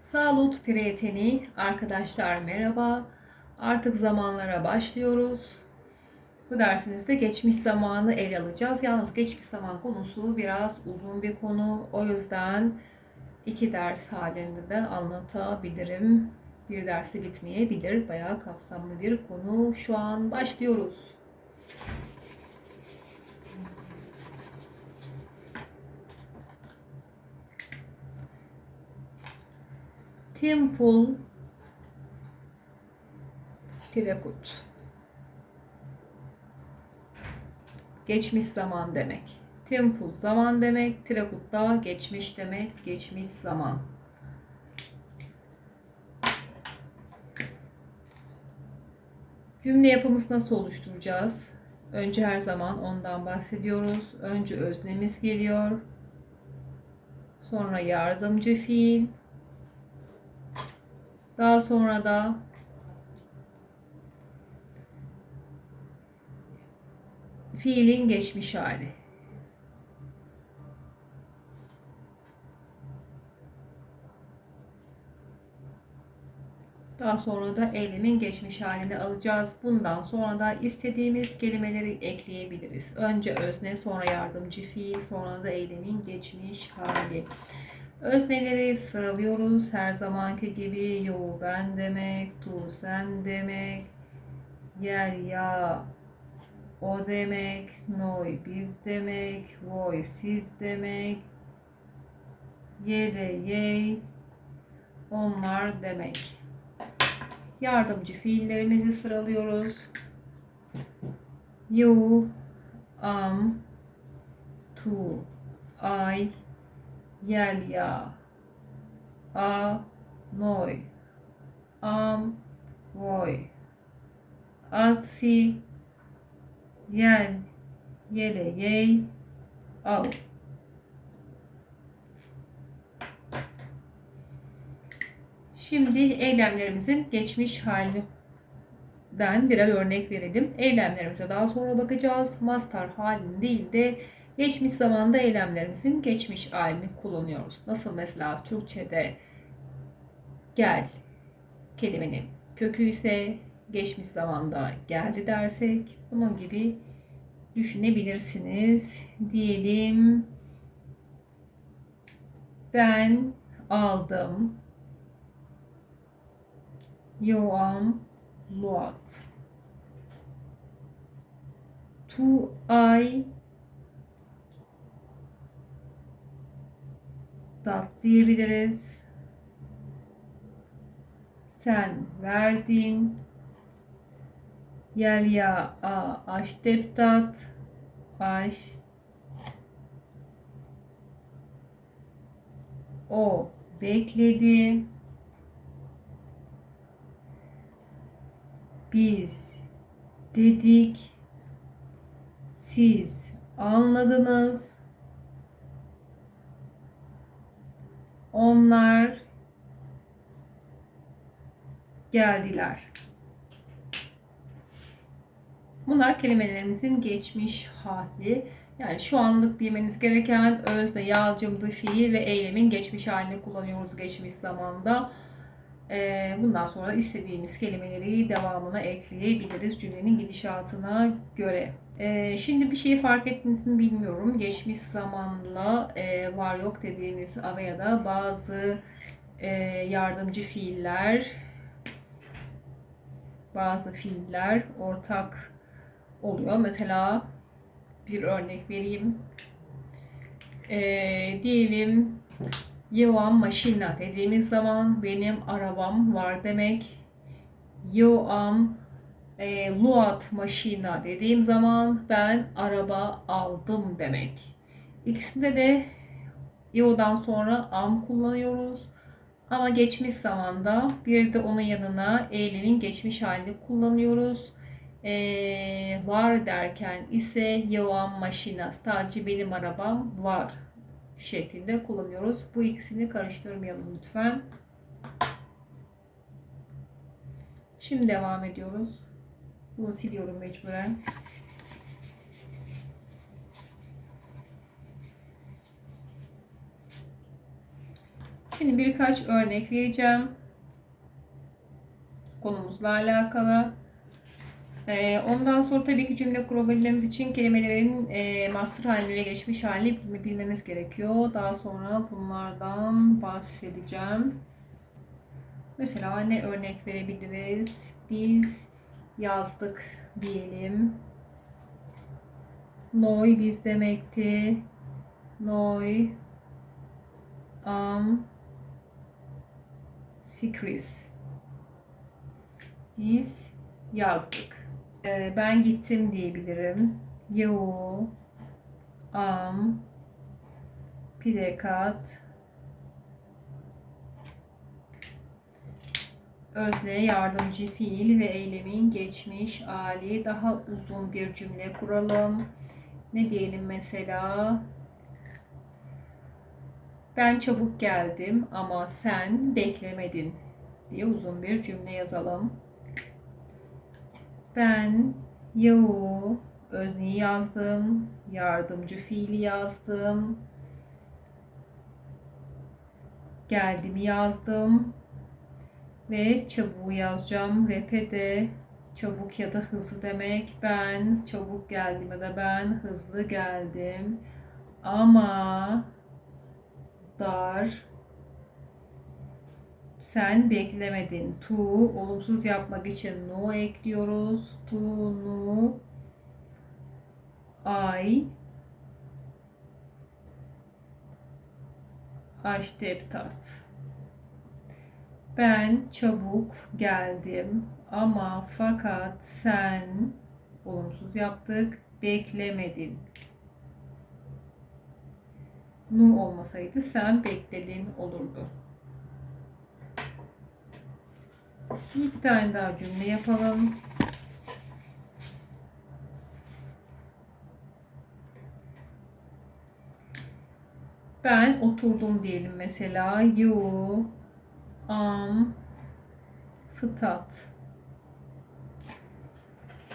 Salut Priyeteni arkadaşlar merhaba. Artık zamanlara başlıyoruz. Bu dersimizde geçmiş zamanı ele alacağız. Yalnız geçmiş zaman konusu biraz uzun bir konu. O yüzden iki ders halinde de anlatabilirim. Bir derste bitmeyebilir. Bayağı kapsamlı bir konu. Şu an başlıyoruz. Temple Tirekut Geçmiş zaman demek. Temple zaman demek. Tirekut da geçmiş demek. Geçmiş zaman. Cümle yapımızı nasıl oluşturacağız? Önce her zaman ondan bahsediyoruz. Önce öznemiz geliyor. Sonra yardımcı fiil. Daha sonra da fiilin geçmiş hali. Daha sonra da eylemin geçmiş halini alacağız. Bundan sonra da istediğimiz kelimeleri ekleyebiliriz. Önce özne, sonra yardımcı fiil, sonra da eylemin geçmiş hali. Özneleri sıralıyoruz. Her zamanki gibi yo ben demek, tu sen demek, yer ya o demek, noy biz demek, voy siz demek, yele yey onlar demek. Yardımcı fiillerimizi sıralıyoruz. You, am, tu, I, yel ya, a, noy, am, voy, atsi, yel, yele, yey, av. Şimdi eylemlerimizin geçmiş halinden birer örnek verelim. Eylemlerimize daha sonra bakacağız. Master halini değil de geçmiş zamanda eylemlerimizin geçmiş halini kullanıyoruz. Nasıl mesela Türkçe'de gel kelimenin kökü ise geçmiş zamanda geldi dersek bunun gibi düşünebilirsiniz. Diyelim ben aldım Joam Luat. Tu ay dat diyebiliriz. Sen verdin. Yel ya a aşteptat. Aş. O bekledi. Biz dedik. Siz anladınız. Onlar geldiler. Bunlar kelimelerimizin geçmiş hali. Yani şu anlık bilmeniz gereken özne, yağcıldı, fiil ve eylemin geçmiş halini kullanıyoruz geçmiş zamanda. Ee, bundan sonra istediğimiz kelimeleri devamına ekleyebiliriz cümlenin gidişatına göre. Ee, şimdi bir şeyi fark ettiniz mi bilmiyorum. Geçmiş zamanla e, var yok dediğimiz ya da bazı e, yardımcı fiiller, bazı fiiller ortak oluyor. Mesela bir örnek vereyim. Ee, diyelim Yo am maşina dediğimiz zaman benim arabam var demek. Yo am e, luat maşina dediğim zaman ben araba aldım demek. İkisinde de yo'dan sonra am kullanıyoruz. Ama geçmiş zamanda bir de onun yanına eylemin geçmiş halini kullanıyoruz. Ee, var derken ise yo am maşina sadece benim arabam var şeklinde kullanıyoruz. Bu ikisini karıştırmayalım lütfen. Şimdi devam ediyoruz. Bunu siliyorum mecburen. Şimdi birkaç örnek vereceğim. Konumuzla alakalı. Ee, ondan sonra tabii ki cümle kurabilmemiz için kelimelerin e, master halini ve geçmiş halini bilmemiz gerekiyor. Daha sonra bunlardan bahsedeceğim. Mesela ne örnek verebiliriz? Biz yazdık diyelim. Noy biz demekti. Noy am sikris. Biz yazdık. Ee, ben gittim diyebilirim. Eu am plecat özne, yardımcı fiil ve eylemin geçmiş hali. Daha uzun bir cümle kuralım. Ne diyelim mesela? Ben çabuk geldim ama sen beklemedin diye uzun bir cümle yazalım. Ben yahu özneyi yazdım, yardımcı fiili yazdım, geldim yazdım ve çabuğu yazacağım. Repede çabuk ya da hızlı demek. Ben çabuk geldim ya da ben hızlı geldim. Ama dar sen beklemedin. Tu olumsuz yapmak için no ekliyoruz. Tu nu ay Aşteptat. Ben çabuk geldim ama fakat sen olumsuz yaptık beklemedin. Nu olmasaydı sen bekledin olurdu. İki tane daha cümle yapalım. Ben oturdum diyelim mesela. You am stat.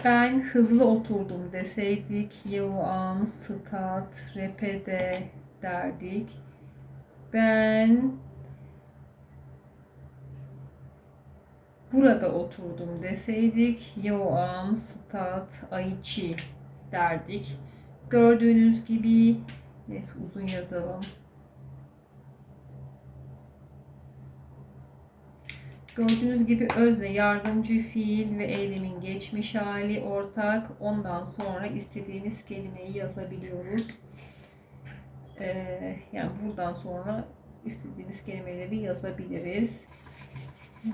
Ben hızlı oturdum deseydik. You am stat. Repede derdik. Ben burada oturdum deseydik yo am stat aichi derdik. Gördüğünüz gibi neyse uzun yazalım. Gördüğünüz gibi özne, yardımcı fiil ve eylemin geçmiş hali ortak. Ondan sonra istediğiniz kelimeyi yazabiliyoruz. Ee, yani buradan sonra istediğimiz kelimeleri yazabiliriz. Hmm.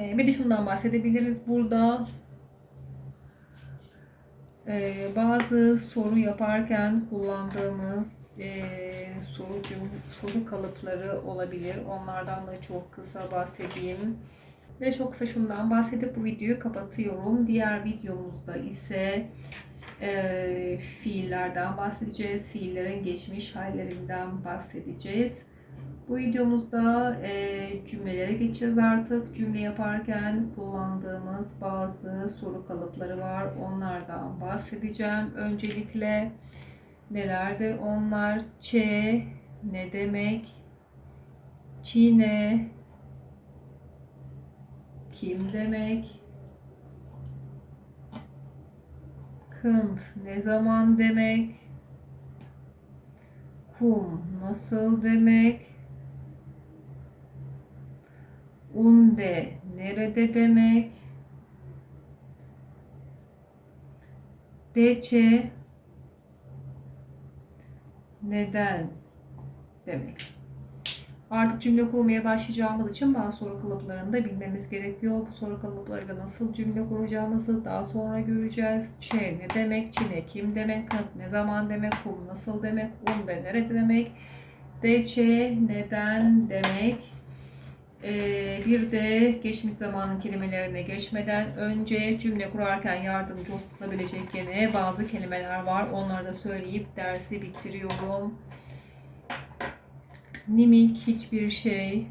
Ee, bir de şundan bahsedebiliriz. Burada e, bazı soru yaparken kullandığımız e, soru, soru kalıpları olabilir. Onlardan da çok kısa bahsedeyim. Ve çok kısa şundan bahsedip bu videoyu kapatıyorum. Diğer videomuzda ise e, fiillerden bahsedeceğiz. Fiillerin geçmiş hallerinden bahsedeceğiz. Bu videomuzda e, cümlelere geçeceğiz artık. Cümle yaparken kullandığımız bazı soru kalıpları var. Onlardan bahsedeceğim. Öncelikle nelerdir onlar? Ç ne demek? Çine kim demek? Kınt ne zaman demek? Kum nasıl demek? Unde nerede demek? Deçe neden demek. Artık cümle kurmaya başlayacağımız için bazı soru kalıplarını da bilmemiz gerekiyor. Bu soru kalıplarıyla nasıl cümle kuracağımızı daha sonra göreceğiz. Ç ne demek? Çine kim demek? Ne zaman demek? Kum nasıl demek? Un ve nerede demek? De neden demek? Ee, bir de geçmiş zamanın kelimelerine geçmeden önce cümle kurarken yardımcı olabilecek yine bazı kelimeler var. Onları da söyleyip dersi bitiriyorum. Nimik hiçbir şey.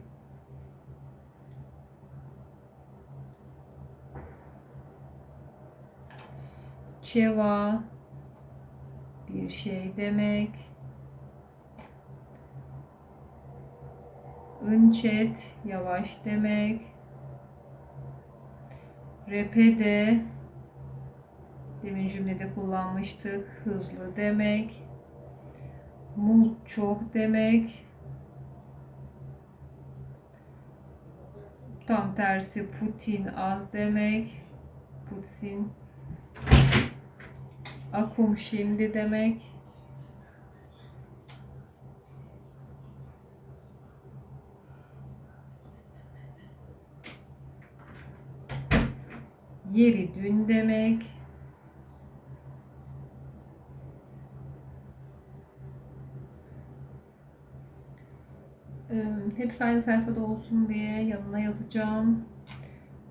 Çeva bir şey demek. Înçet yavaş demek. Repede demin cümlede kullanmıştık. Hızlı demek. Mult çok demek. Tam tersi Putin az demek. Putin Akum şimdi demek. Yeri dün demek. Hepsi aynı sayfada olsun diye yanına yazacağım.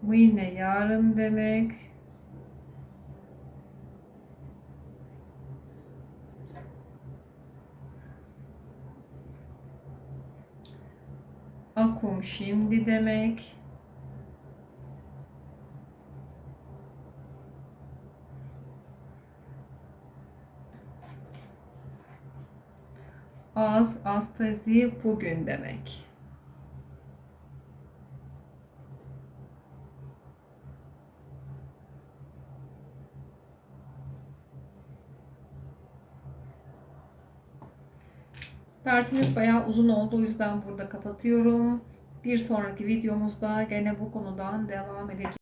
Mıyne yarın demek. Akum şimdi demek. Az, astazi bugün demek. Dersimiz bayağı uzun oldu o yüzden burada kapatıyorum. Bir sonraki videomuzda gene bu konudan devam edeceğiz.